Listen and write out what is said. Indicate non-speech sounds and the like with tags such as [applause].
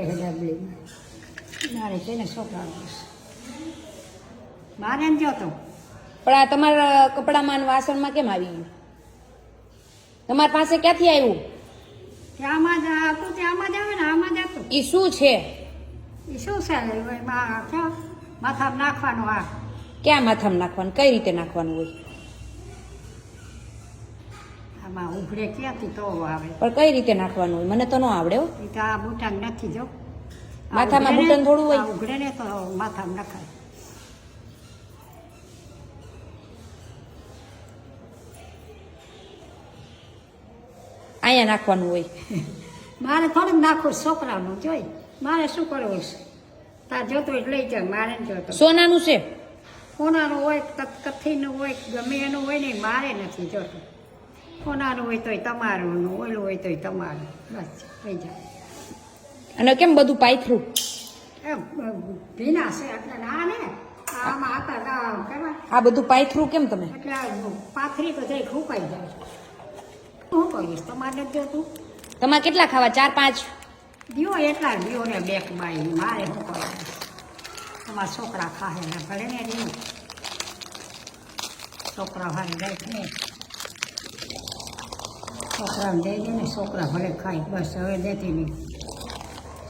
રહે ડબલીમાં મારે છે ને છોકરા મારે એમ જો તો પણ આ તમારા કપડામાં વાસણમાં કેમ આવી ગયું? તમારી પાસે ક્યાંથી આવ્યું? ત્યાંમાં જ હતું આમાં જ આવે ને આમાં જ હતું. એ શું છે? એ શું છે? માથામાં નાખવાનું આ. ક્યાં માથામાં નાખવાનું? કઈ રીતે નાખવાનું હોય? આમાં ઉઘડે ક્યાંથી તો આવે. પણ કઈ રીતે નાખવાનું હોય? મને તો ન આવડે હો. એ તો આ બુટાંગ નાખી જો. માથામાં ઉઘડે થોડું હોય? ઉઘડે ને તો માથામાં નખાય. અહીંયા નાખવાનું હોય. [laughs] મારે થોડુંક નાખવું છોકરાનું જોઈ. મારે શું કરવું છે? તાર જોતું એટલે લઈ જાય મારે જોતો. સોનાનું છે. સોનાનું હોય કથીનું હોય ગમે એનું હોય ને મારે નથી જોતું. કોનાનું હોય તોય તમારું ઓલું હોય તોય તમારું. બસ થઈ જાય. અને કેમ બધું પાયથરું એ ભીના છે એટલે ના ને આમાં હતા આ બધું પાયથરું કેમ તમે? એટલે આ પાથરી તો જઈ ફૂંકાઈ જાય. શું કહીશ તમારે નથી જોતું? તમારે કેટલા ખાવા? ચાર પાંચ? દિયો એટલા દિયો ને બેક બાઈ મારે શું કરવાનું? તમારા છોકરા ખાહે ને ભલે ને છોકરા હારે જાય ને છોકરાને દઈ દે ને છોકરા ભલે ખાય બસ હવે દેતી નહીં